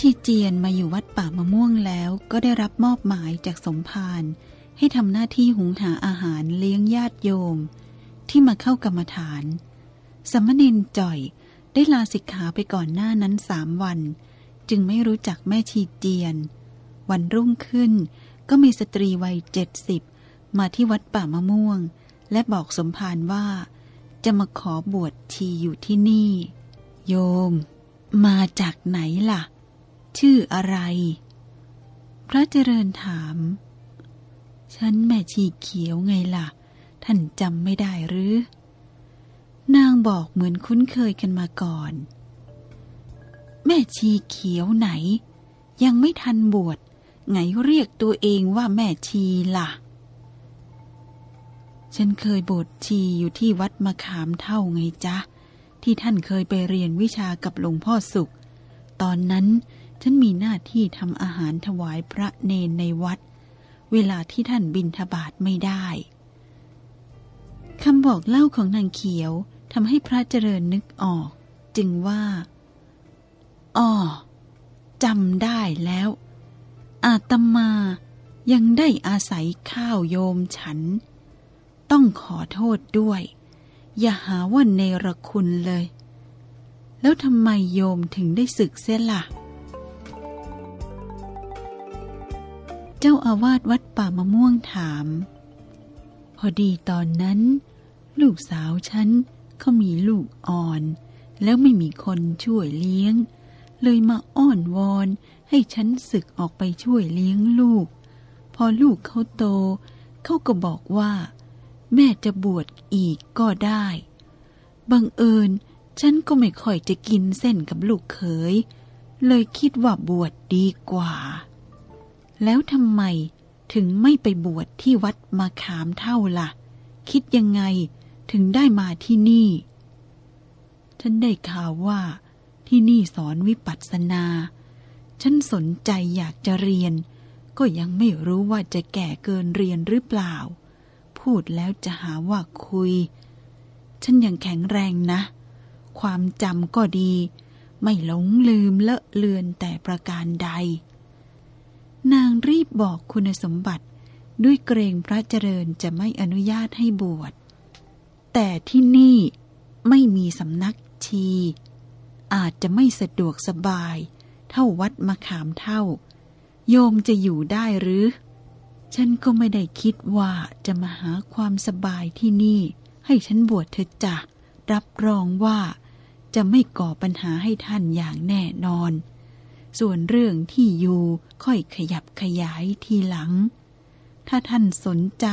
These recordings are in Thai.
ชีเจียนมาอยู่วัดป่ามะม่วงแล้วก็ได้รับมอบหมายจากสมภารให้ทำหน้าที่หุงหาอาหารเลี้ยงญาติโยม ที่มาเข้ากรรมฐาน สมณเณรจ่อยได้ลาสิกขาไปก่อนหน้านั้นสามวัน จึงไม่รู้จักแม่ชีเจียน วันรุ่งขึ้นก็มีสตรีวัยเจ็ดสิบมาที่วัดป่ามะม่วง และบอกสมภารว่า จะมาขอบวชชีอยู่ที่นี่ โยม มาจากไหนล่ะ ชื่ออะไร พระเจริญถาม ฉันแม่ชีเขียวไงล่ะ ท่านจำไม่ได้หรือ นางบอกเหมือนคุ้นเคยกันมาก่อน แม่ชีเขียวไหน ยังไม่ทันบวชไงเรียกตัวเองว่าแม่ชีล่ะ ฉันเคยบวชชีอยู่ที่วัดมะขามเท่าไงจ๊ะ ที่ท่านเคยไปเรียนวิชากับหลวงพ่อสุข ตอนนั้น ฉันมีหน้าที่ทำอาหารถวายพระเนนในวัด เวลาที่ท่านบินทบาทไม่ได้คำบอกเล่าของนางเขียวทำให้พระเจริญนึกออก จึงว่าอ๋อจำได้แล้ว อาตมายังได้อาศัยข้าวโยมฉัน ต้องขอโทษด้วย อย่าหาว่าเนรคุณเลย แล้วทำไมโยมถึงได้ศึกเสียละ่ะ เจ้าอาวาสวัดป่ามะม่วงถาม พอดีตอนนั้น ลูกสาวฉันเขามีลูกอ่อน แล้วไม่มีคนช่วยเลี้ยง เลยมาอ้อนวอนให้ฉันศึกออกไปช่วยเลี้ยงลูก พอลูกเขาโต เขาก็บอกว่า แม่จะบวชอีกก็ได้ บังเอิญฉันก็ไม่ค่อยจะกินเส้นกับลูกเขย เลยคิดว่าบวชดดีกว่า แล้วทำไมถึงไม่ไปบวชที่วัดมาขามเท่าละ่ะ คิดยังไงถึงได้มาที่นี่ ฉันได้ข่าวว่าที่นี่สอนวิปัสสนา ฉันสนใจอยากจะเรียน ก็ยังไม่รู้ว่าจะแก่เกินเรียนหรือเปล่า พูดแล้วจะหาว่าคุย ฉันยังแข็งแรงนะ ความจำก็ดี ไม่หลงลืมเลอะเลือนแต่ประการใด นางรีบบอกคุณสมบัติ ด้วยเกรงพระเจริญจะไม่อนุญาตให้บวช แต่ที่นี่ไม่มีสำนักชี อาจจะไม่สะดวกสบาย เท่าวัดมะขามเท่า โยมจะอยู่ได้หรือ ฉันก็ไม่ได้คิดว่าจะมาหาความสบายที่นี่ ให้ฉันบวชเธอจ้ะรับรองว่าจะไม่ก่อปัญหาให้ท่านอย่างแน่นอน ส่วนเรื่องที่อยู่ค่อยขยับขยายทีหลัง ถ้าท่านสนใจ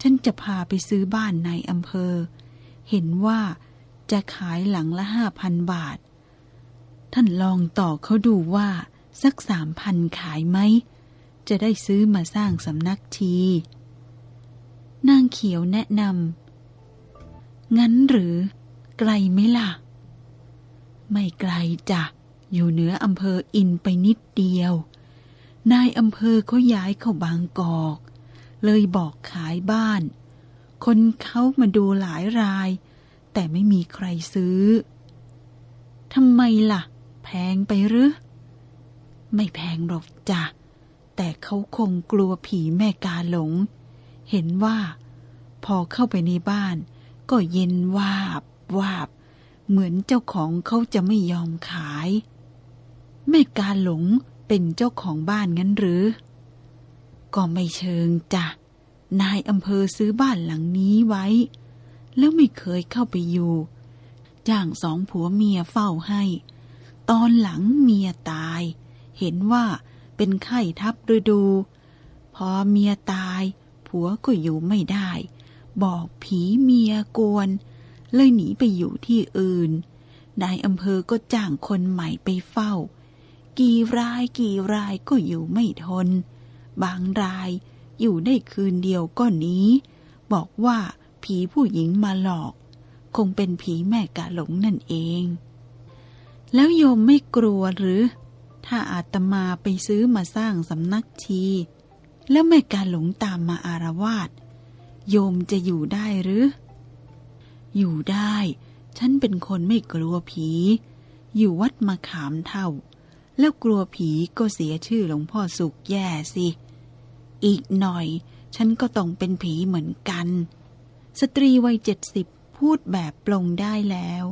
ฉันจะพาไปซื้อบ้านในอำเภอ เห็นว่าจะขายหลังละห้าพันบาท ท่านลองต่อเขาดูว่าสักสามพันขายไหม จะได้ซื้อมาสร้างสำนักทีนางเขียวแนะนำงั้นหรือ ไกลไหมล่ะ ไม่ไกลจ้ะ อยู่เหนืออำเภออินไปนิดเดียว นายอำเภอเขาย้ายเข้าบางกอก เลยบอกขายบ้าน คนเขามาดูหลายราย แต่ไม่มีใครซื้อทำไมล่ะ แพงไปหรือ ไม่แพงหรอกจ้ะ แต่เขาคงกลัวผีแม่กาหลง เห็นว่า พอเข้าไปในบ้าน ก็เย็นวาบวาบ เหมือนเจ้าของเขาจะไม่ยอมขาย แม่กาหลงเป็นเจ้าของบ้านงั้นหรือ ก็ไม่เชิงจ้ะ นายอำเภอซื้อบ้านหลังนี้ไว้ แล้วไม่เคยเข้าไปอยู่ จ้างสองผัวเมียเฝ้าให้ ตอนหลังเมียตาย เห็นว่าเป็นไข้ทับฤดู พอเมียตาย ผัวก็อยู่ไม่ได้ บอกผีเมียกวน เลยหนีไปอยู่ที่อื่นนายอำเภอก็จ้างคนใหม่ไปเฝ้า กี่รายกี่รายก็อยู่ไม่ทน บางรายอยู่ได้คืนเดียวก็หนีบอกว่าผีผู้หญิงมาหลอก คงเป็นผีแม่กะหลงนั่นเอง แล้วโยมไม่กลัวหรือ ถ้าอาตมาไปซื้อมาสร้างสำนักชี แล้วแม่กาหลงตามมาอารวาสโยมจะอยู่ได้หรือ อยู่ได้ ฉันเป็นคนไม่กลัวผี อยู่วัดมาขามเท่า แล้วกลัวผีก็เสียชื่อหลวงพ่อสุขแย่สิ อีกหน่อย ฉันก็ต้องเป็นผีเหมือนกัน สตรีวัยเจ็ดสิบพูดแบบปลงได้แล้ว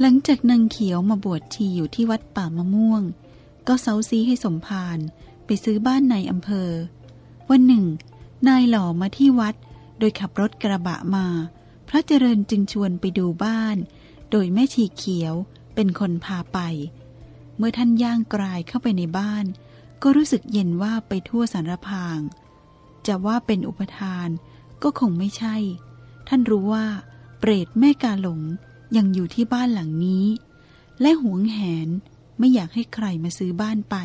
หลังจากนางเขียวมาบวชชีอยู่ที่วัดป่ามะม่วง ก็เซาซีให้สมภารไปซื้อบ้านในอำเภอ วันหนึ่ง นายหล่อมาที่วัด ดยขับรถกระบะมา พระเจริญจึงชวนไปดูบ้าน โดยแม่ชีเขียวเป็นคนพาไป เมื่อท่านย่างกรายเข้าไปในบ้าน ก็รู้สึกเย็นว่าไปทั่วสารพาง จะว่าเป็นอุปทานก็คงไม่ใช่ ท่านรู้ว่า เปรตแม่กาหลงยังอยู่ที่บ้านหลังนี้ และหวงแหนไม่อยากให้ใครมาซื้อบ้านไป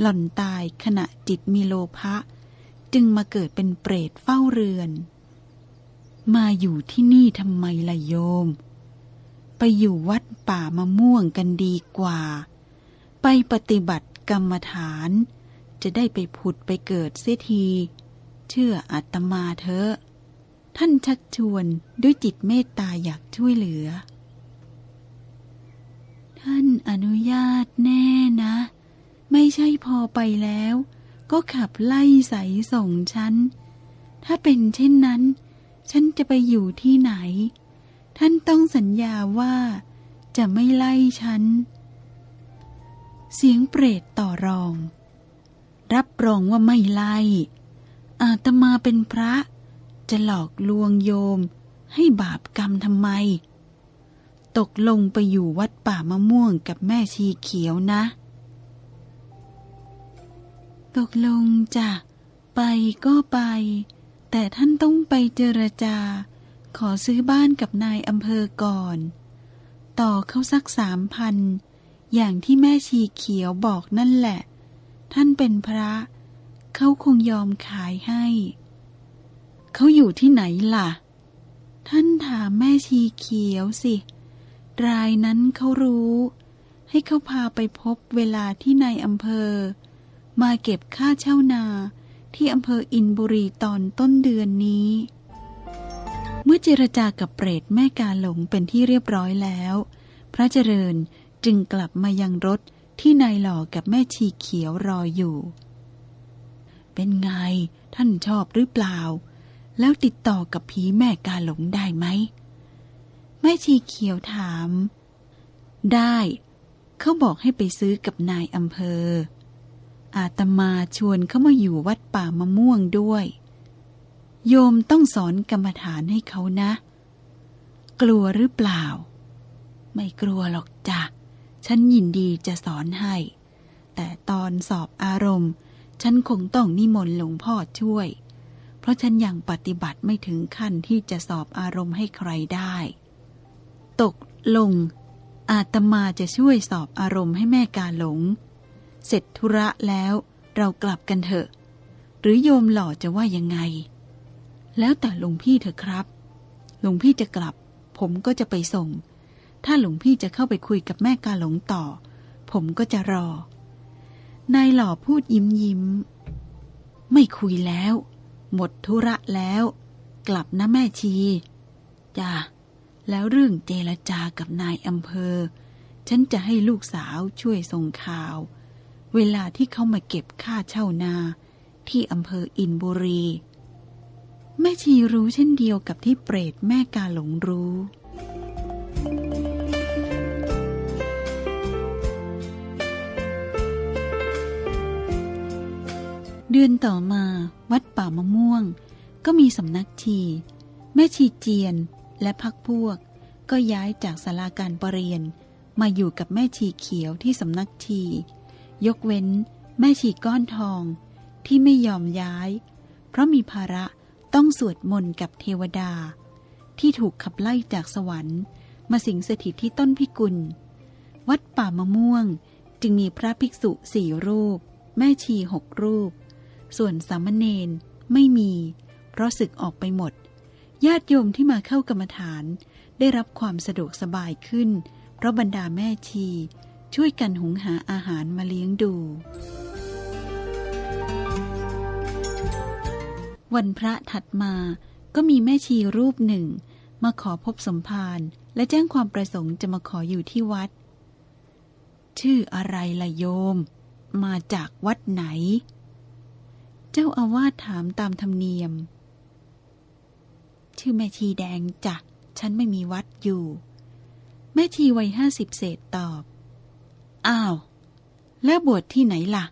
หล่อนตายขณะจิตมีโลภะ จึงมาเกิดเป็นเปรตเฝ้าเรือน มาอยู่ที่นี่ทำไมล่ะโยม ไปอยู่วัดป่ามะม่วงกันดีกว่า ไปปฏิบัติกรรมฐาน จะได้ไปผุดไปเกิดเสียที เชื่ออาตมาเถอะ ท่านชักชวนด้วยจิตเมตตาอยากช่วยเหลือ ท่านอนุญาตแน่นะ ไม่ใช่พอไปแล้ว ก็ขับไล่ใสส่งฉัน ถ้าเป็นเช่นนั้น ฉันจะไปอยู่ที่ไหน ท่านต้องสัญญาว่า จะไม่ไล่ฉัน เสียงเปรตต่อรอง รับรองว่าไม่ไล่ อาตมาเป็นพระ จะหลอกลวงโยม ให้บาปกรรมทำไม ตกลงไปอยู่วัดป่ามะม่วงกับแม่ชีเขียวนะ ตกลงจ้ะไปก็ไป แต่ท่านต้องไปเจรจา ขอซื้อบ้านกับนายอำเภอก่อน ต่อเขาสักสามพัน อย่างที่แม่ชีเขียวบอกนั่นแหละ ท่านเป็นพระ เขาคงยอมขายให้ เขาอยู่ที่ไหนล่ะ ท่านถามแม่ชีเขียวสิ รายนั้นเขารู้ ให้เขาพาไปพบเวลาที่นายอำเภอ มาเก็บค่าเช่านาที่อำเภออินบุรีตอนต้นเดือนนี้ เมื่อเจรจากับเปรตแม่กาหลงเป็นที่เรียบร้อยแล้ว พระเจริญจึงกลับมายังรถที่นายหล่อกับแม่ชีเขียวรออยู่ เป็นไงท่านชอบหรือเปล่า แล้วติดต่อกับผีแม่กาหลงได้ไหม แม่ชีเขียวถาม ได้ เขาบอกให้ไปซื้อกับนายอำเภอ อาตมาชวนเขามาอยู่วัดป่ามะม่วงด้วย โยมต้องสอนกรรมฐานให้เขานะ กลัวหรือเปล่า ไม่กลัวหรอกจ้ะ ฉันยินดีจะสอนให้ แต่ตอนสอบอารมณ์ ฉันคงต้องนิมนต์หลวงพ่อช่วย เพราะฉันยังปฏิบัติไม่ถึงขั้นที่จะสอบอารมณ์ให้ใครได้ ตกลง อาตมาจะช่วยสอบอารมณ์ให้แม่กาหลง เสร็จธุระแล้วเรากลับกันเถอะ หรือโยมหล่อจะว่ายังไง แล้วแต่หลวงพี่เถอะครับ หลวงพี่จะกลับ ผมก็จะไปส่ง ถ้าหลวงพี่จะเข้าไปคุยกับแม่กาหลงต่อ ผมก็จะรอ นายหล่อพูดยิ้มยิ้ม ไม่คุยแล้ว หมดธุระแล้ว กลับนะแม่ชี จ้าแล้วเรื่องเจรจากับนายอำเภอ ฉันจะให้ลูกสาวช่วยส่งข่าว เวลาที่เขามาเก็บค่าเช่านาที่อำเภออินบุรี แม่ชีรู้เช่นเดียวกับที่เปรตแม่กาหลงรู้เดือนต่อมาวัดป่ามะม่วง ก็มีสำนักชี แม่ชีเจียนและพักพวก ก็ย้ายจากศาลาการประเรียน มาอยู่กับแม่ชีเขียวที่สำนักชี ยกเว้น แม่ชีก้อนทองที่ไม่ยอมย้าย เพราะมีภาระต้องสวดมนต์กับเทวดา ที่ถูกขับไล่จากสวรรค์มาสิงสถิตที่ต้นพิกุล วัดป่ามะม่วงจึงมีพระภิกษุสี่รูป แม่ชีหกรูป ส่วนสามเณรไม่มี เพราะศึกออกไปหมด ญาติโยมที่มาเข้ากรรมฐานได้รับความสะดวกสบายขึ้น เพราะบรรดาแม่ชี ช่วยกันหุงหาอาหารมาเลี้ยงดู วันพระถัดมาก็มีแม่ชีรูปหนึ่ง มาขอพบสมภารและแจ้งความประสงค์จะมาขออยู่ที่วัด ชื่ออะไรล่ะโยม มาจากวัดไหน เจ้าอาวาสถามตามธรรมเนียม ชื่อแม่ชีแดงจ้ะฉันไม่มีวัดอยู่ แม่ชีวัยห้าสิบเศษตอบ อ้าว แล้วบวชที่ไหนล่ะ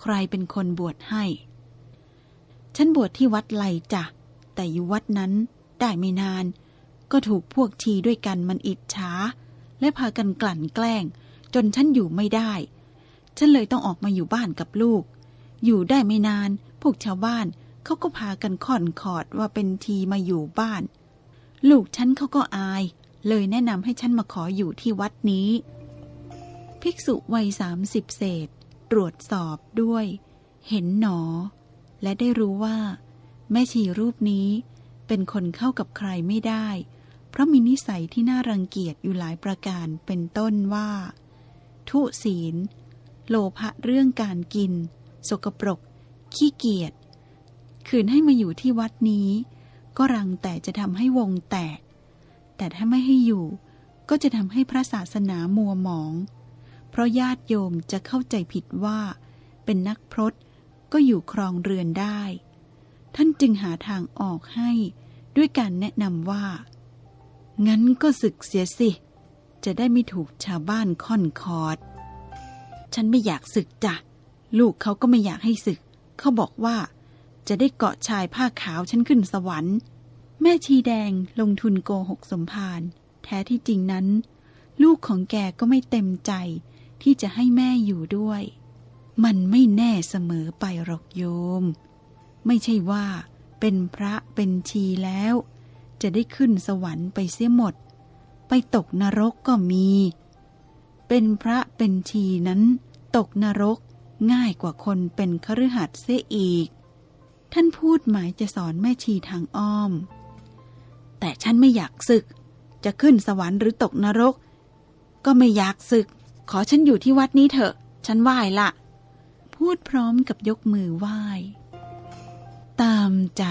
ใครเป็นคนบวชให้ ฉันบวชที่วัดไลจ้ะ แต่อยู่วัดนั้นได้ไม่นาน ก็ถูกพวกชีด้วยกันมันอิจฉาและพากันกลั่นแกล้ง จนฉันอยู่ไม่ได้ ฉันเลยต้องออกมาอยู่บ้านกับลูก อยู่ได้ไม่นาน พวกชาวบ้านเขาก็พากันค่อนขอดว่าเป็นทีมาอยู่บ้าน ลูกฉันเขาก็อาย เลยแนะนำให้ฉันมาขออยู่ที่วัดนี้ ภิกษุวัยสามสิบเศษ ตรวจสอบด้วย เห็นหนอ และได้รู้ว่า แม่ชีรูปนี้เป็นคนเข้ากับใครไม่ได้ เพราะมีนิสัยที่น่ารังเกียจอยู่หลายประการเป็นต้นว่า ทุศีล โลภะเรื่องการกิน สกปรก ขี้เกียจขืนให้มาอยู่ที่วัดนี้ ก็รังแต่จะทำให้วงแตก แต่ถ้าไม่ให้อยู่ ก็จะทำให้พระศาสนามัวหมอง เพราะญาติโยมจะเข้าใจผิดว่า เป็นนักพรตก็อยู่ครองเรือนได้ ท่านจึงหาทางออกให้ด้วยการแนะนำว่า งั้นก็ศึกเสียสิ จะได้ไม่ถูกชาวบ้านค่อนคอด ฉันไม่อยากศึกจ้ะ ลูกเขาก็ไม่อยากให้ศึก เขาบอกว่า จะได้เกาะชายผ้าขาวฉันขึ้นสวรรค์ แม่ชีแดงลงทุนโกหกสมภารแท้ที่จริงนั้น ลูกของแกก็ไม่เต็มใจ ที่จะให้แม่อยู่ด้วย มันไม่แน่เสมอไปหรอกโยม ไม่ใช่ว่า เป็นพระเป็นชีแล้ว จะได้ขึ้นสวรรค์ไปเสียหมด ไปตกนรกก็มี เป็นพระเป็นชีนั้น ตกนรกง่ายกว่าคนเป็นคฤหัสถ์เสียอีก ท่านพูดหมายจะสอนแม่ชีทางอ้อม แต่ฉันไม่อยากศึก จะขึ้นสวรรค์หรือตกนรก ก็ไม่อยากศึก ขอฉันอยู่ที่วัดนี้เถอะ ฉันไหว้ละ พูดพร้อมกับยกมือไหว้ ตามใจ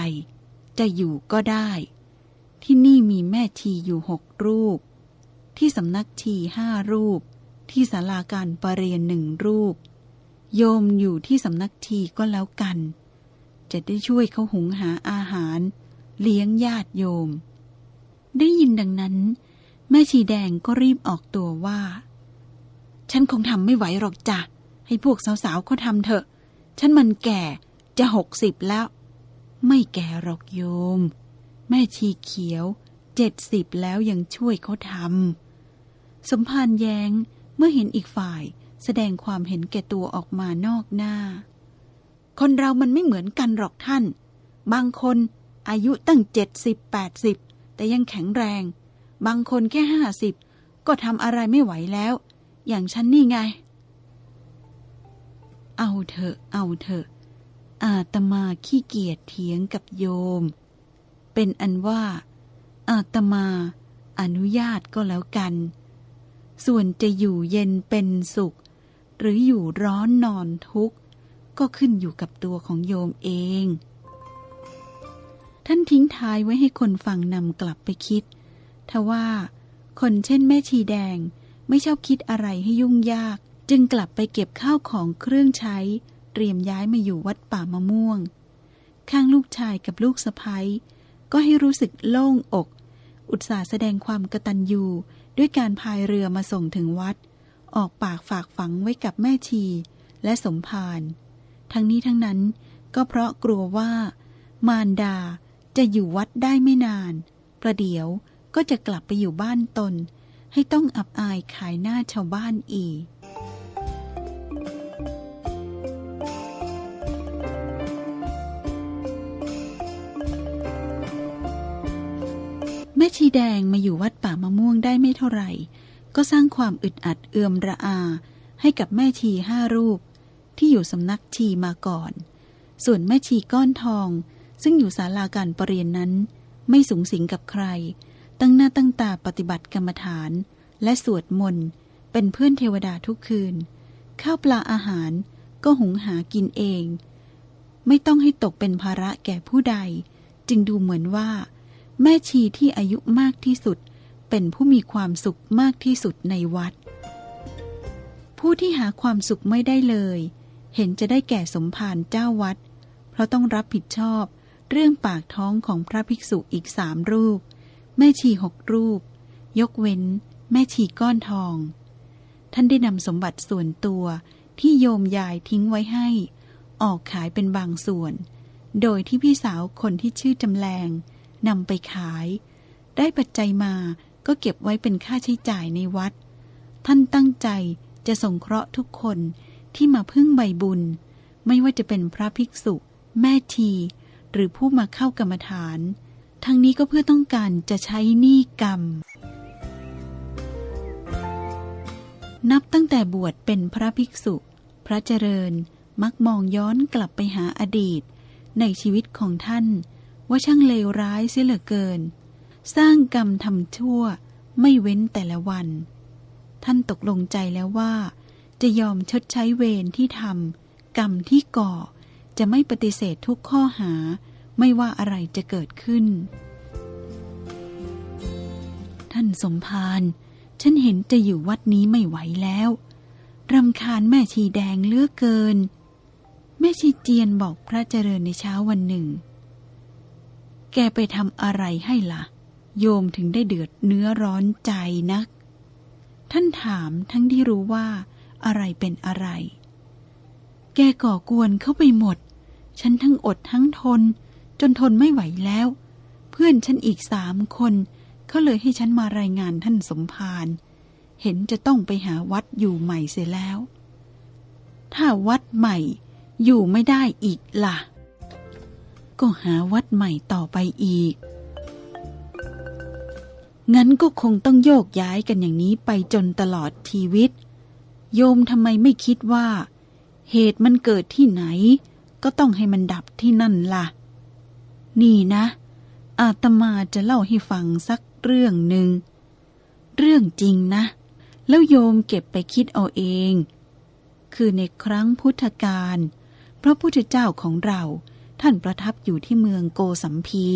จะอยู่ก็ได้ ที่นี่มีแม่ชีอยู่หกรูป ที่สำนักชีห้ารูป ที่ศาลาการประเรียนหนึ่งรูป โยมอยู่ที่สำนักชีก็แล้วกัน จะได้ช่วยเขาหุงหาอาหาร เลี้ยงญาติโยม ได้ยินดังนั้น แม่ชีแดงก็รีบออกตัวว่า ฉันคงทำไม่ไหวหรอกจ้ะ ให้พวกสาวๆเขาทำเถอะ ฉันมันแก่จะหกสิบแล้ว ไม่แก่หรอกโยม แม่ชีเขียวเจ็ดสิบแล้วยังช่วยเขาทำสมภารแยง้งเมื่อเห็นอีกฝ่ายแสดงความเห็นแก่ตัวออกมานอกหน้า คนเรามันไม่เหมือนกันหรอกท่าน บางคนอายุตั้งเจ็ดสิบแปดสิบแต่ยังแข็งแรง บางคนแค่ห้าสิบก็ทำอะไรไม่ไหวแล้ว อย่างฉันนี่ไง เอาเถอะ เอาเถอะ อาตมาขี้เกียจเถียงกับโยม เป็นอันว่า อาตมาอนุญาตก็แล้วกัน ส่วนจะอยู่เย็นเป็นสุข หรืออยู่ร้อนนอนทุกข์ ก็ขึ้นอยู่กับตัวของโยมเอง ท่านทิ้งท้ายไว้ให้คนฟังนำกลับไปคิดทว่าคนเช่นแม่ชีแดง ไม่ชอบคิดอะไรให้ยุ่งยาก จึงกลับไปเก็บข้าวของเครื่องใช้ เตรียมย้ายมาอยู่วัดป่ามะม่วง ข้างลูกชายกับลูกสะพ้ยก็ให้รู้สึกโล่งอก อุตส่าห์แสดงความกตัญญูด้วยการพายเรือมาส่งถึงวัด ออกปากฝากฝังไว้กับแม่ชีและสมภารทั้งนี้ทั้งนั้นก็เพราะกลัวว่า มารดาจะอยู่วัดได้ไม่นาน ประเดี๋ยวก็จะกลับไปอยู่บ้านตน ให้ต้องอับอายขายหน้าชาวบ้านอีก แม่ชีแดงมาอยู่วัดป่ามะม่วงได้ไม่เท่าไหร่ ก็สร้างความอึดอัดเอื่อมระอา ให้กับแม่ชีห้ารูป ที่อยู่สำนักชีมาก่อน ส่วนแม่ชีก้อนทองซึ่งอยู่ศาลาการประเรียนนั้น ไม่สูงสิงกับใคร ตั้งหน้าตั้งตาปฏิบัติกรรมฐาน และสวดมนต์เป็นเพื่อนเทวดาทุกคืน ข้าวปลาอาหารก็หุงหากินเอง ไม่ต้องให้ตกเป็นภาระแก่ผู้ใด จึงดูเหมือนว่า แม่ชีที่อายุมากที่สุด เป็นผู้มีความสุขมากที่สุดในวัด ผู้ที่หาความสุขไม่ได้เลย เห็นจะได้แก่สมภารเจ้าวัด เพราะต้องรับผิดชอบเรื่องปากท้องของพระภิกษุอีกสามรูป แม่ชีหกรูป ยกเว้น แม่ชีก้อนทอง ท่านได้นำสมบัติส่วนตัวที่โยมยายทิ้งไว้ให้ ออกขายเป็นบางส่วน โดยที่พี่สาวคนที่ชื่อจำแรงนำไปขาย ได้ปัจจัยมาก็เก็บไว้เป็นค่าใช้จ่ายในวัด ท่านตั้งใจจะสงเคราะห์ทุกคนที่มาพึ่งใบบุญ ไม่ว่าจะเป็นพระภิกษุ แม่ชี หรือผู้มาเข้ากรรมฐาน ทั้งนี้ก็เพื่อต้องการจะใช้หนี้กรรม นับตั้งแต่บวชเป็นพระภิกษุ พระเจริญมักมองย้อนกลับไปหาอดีต ในชีวิตของท่าน ว่าช่างเลวร้ายเสียเหลือเกิน สร้างกรรมทำชั่วไม่เว้นแต่ละวัน ท่านตกลงใจแล้วว่า จะยอมชดใช้เวรที่ทำกรรมที่ก่อจะไม่ปฏิเสธทุกข้อหา ไม่ว่าอะไรจะเกิดขึ้น ท่านสมภารฉันเห็นจะอยู่วัดนี้ไม่ไหวแล้วรำคาญแม่ชีแดงเลือกเกิน แม่ชีเจียนบอกพระเจริญในเช้าวันหนึ่ง แกไปทำอะไรให้ละ่ะ โยมถึงได้เดือดเนื้อร้อนใจนัก ท่านถามทั้งที่รู้ว่าอะไรเป็นอะไร แกก่อกวนเข้าไปหมด ฉันทั้งอดทั้งทน จนทนไม่ไหวแล้ว เพื่อนฉันอีกสามคนเขาเลยให้ฉันมารายงานท่านสมภารเห็นจะต้องไปหาวัดอยู่ใหม่เสียแล้ว ถ้าวัดใหม่อยู่ไม่ได้อีกละ่ะ ก็หาวัดใหม่ต่อไปอีก งั้นก็คงต้องโยกย้ายกันอย่างนี้ไปจนตลอดชีวิต โยมทำไมไม่คิดว่า เหตุมันเกิดที่ไหน ก็ต้องให้มันดับที่นั่นละ่ะ นี่นะ อาตมาจะเล่าให้ฟังสักเรื่องหนึ่ง เรื่องจริงนะ แล้วโยมเก็บไปคิดเอาเอง คือในครั้งพุทธกาลพระพุทธเจ้าของเราท่านประทับอยู่ที่เมืองโกสัมพี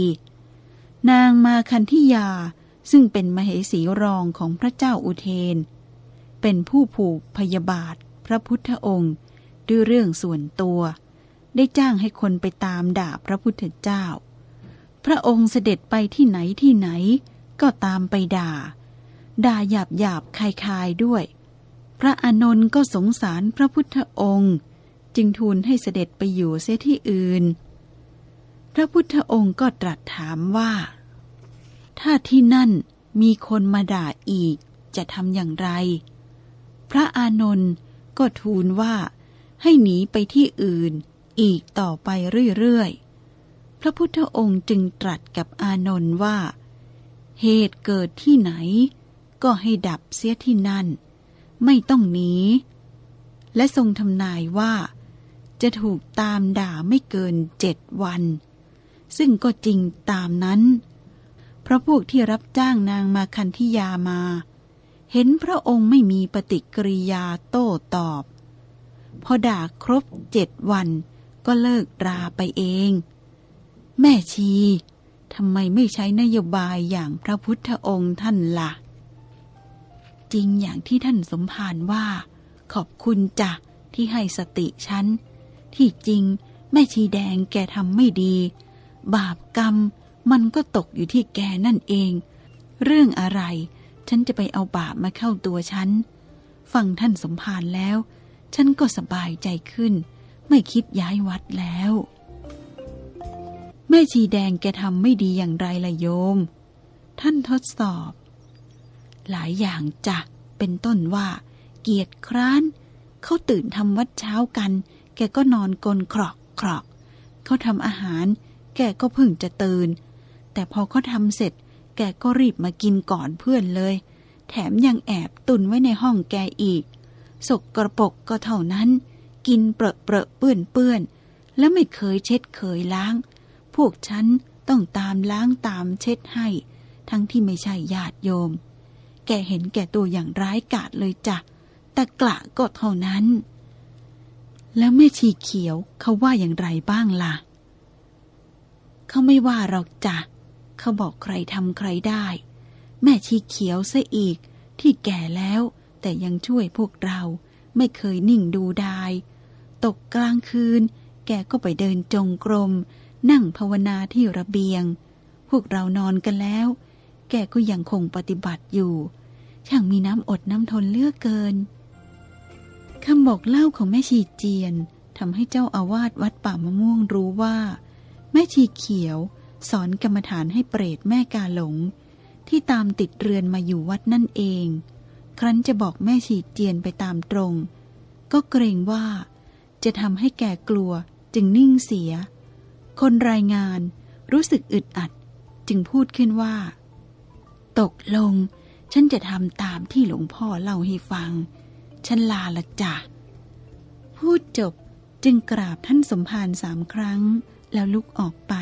นางมาคันธิยาซึ่งเป็นมเหสีรองของพระเจ้าอุเทน เป็นผู้ผูกพยาบาทพระพุทธองค์ด้วยเรื่องส่วนตัว ได้จ้างให้คนไปตามด่าพระพุทธเจ้า พระองค์เสด็จไปที่ไหนที่ไหน ก็ตามไปด่า ด่าหยาบหยาบคายคายด้วย พระอานนท์ก็สงสารพระพุทธองค์ จึงทูลให้เสด็จไปอยู่เสียที่อื่น พระพุทธองค์ก็ตรัสถามว่า ถ้าที่นั่นมีคนมาด่าอีกจะทำอย่างไร พระอานนท์ก็ทูลว่าให้หนีไปที่อื่นอีกต่อไปเรื่อยๆ พระพุทธองค์จึงตรัสกับอานนท์ว่า เหตุเกิดที่ไหน ก็ให้ดับเสียที่นั่น ไม่ต้องหนี และทรงทำนายว่า จะถูกตามด่าไม่เกินเจ็ดวัน ซึ่งก็จริงตามนั้น เพราะพวกที่รับจ้างนางมาคันธิยามา เห็นพระองค์ไม่มีปฏิกิริยาโต้ตอบ พอด่าครบเจ็ดวันก็เลิกราไปเอง แม่ชีทำไมไม่ใช้นโยบายอย่างพระพุทธองค์ท่านละ่ะ จริงอย่างที่ท่านสมภารว่า ขอบคุณจ้ะที่ให้สติฉัน ที่จริงแม่ชีแดงแกทำไม่ดี บาปกรรมมันก็ตกอยู่ที่แกนั่นเอง เรื่องอะไร ฉันจะไปเอาบาปมาเข้าตัวฉัน ฟังท่านสมภารแล้ว ฉันก็สบายใจขึ้น ไม่คิดย้ายวัดแล้ว แม่ชีแดงแกทำไม่ดีอย่างไรล่ะโยม ท่านทดสอบ หลายอย่างจ้ะเป็นต้นว่า เกียรติคร้าน เขาตื่นทำวัดเช้ากัน แกก็นอนกลนครอกครอก เขาทำอาหาร แกก็เพิ่งจะตื่น แต่พอเขาทำเสร็จ แกก็รีบมากินก่อนเพื่อนเลย แถมยังแอบตุนไว้ในห้องแกอีก สกกระปกก็เท่านั้น กินเปรอะเปรอะเปื้อนเปื้อน แล้วไม่เคยเช็ดเคยล้าง พวกฉันต้องตามล้างตามเช็ดให้ ทั้งที่ไม่ใช่ญาติโยม แกเห็นแก่ตัวอย่างร้ายกาจเลยจ้ะตะกละก็เท่านั้น แล้วแม่ชีเขียวเขาว่าอย่างไรบ้างล่ะ เขาไม่ว่าหรอกจ้ะเขาบอกใครทำใครได้ แม่ชีเขียวซะอีก ที่แก่แล้วแต่ยังช่วยพวกเราไม่เคยนิ่งดูดาย ตกกลางคืน แกก็ไปเดินจงกรม นั่งภาวนาที่ระเบียง พวกเรานอนกันแล้ว แกก็ยังคงปฏิบัติอยู่ ช่างมีน้ำอดน้ำทนเลือกเกินคำบอกเล่าของแม่ชีเจียนทำให้เจ้าอาวาสวัดป่ามะม่วงรู้ว่า แม่ชีเขียว สอนกรรมฐานให้เปรตแม่กาหลง ที่ตามติดเรือนมาอยู่วัดนั่นเอง ครั้นจะบอกแม่ชีเจียนไปตามตรง ก็เกรงว่า จะทำให้แกกลัวจึงนิ่งเสีย คนรายงานรู้สึกอึดอัด จึงพูดขึ้นว่า ตกลง ฉันจะทำตามที่หลวงพ่อเล่าให้ฟัง ฉันลาละจ้ะ พูดจบจึงกราบท่านสมภารสามครั้ง แล้วลุกออกไป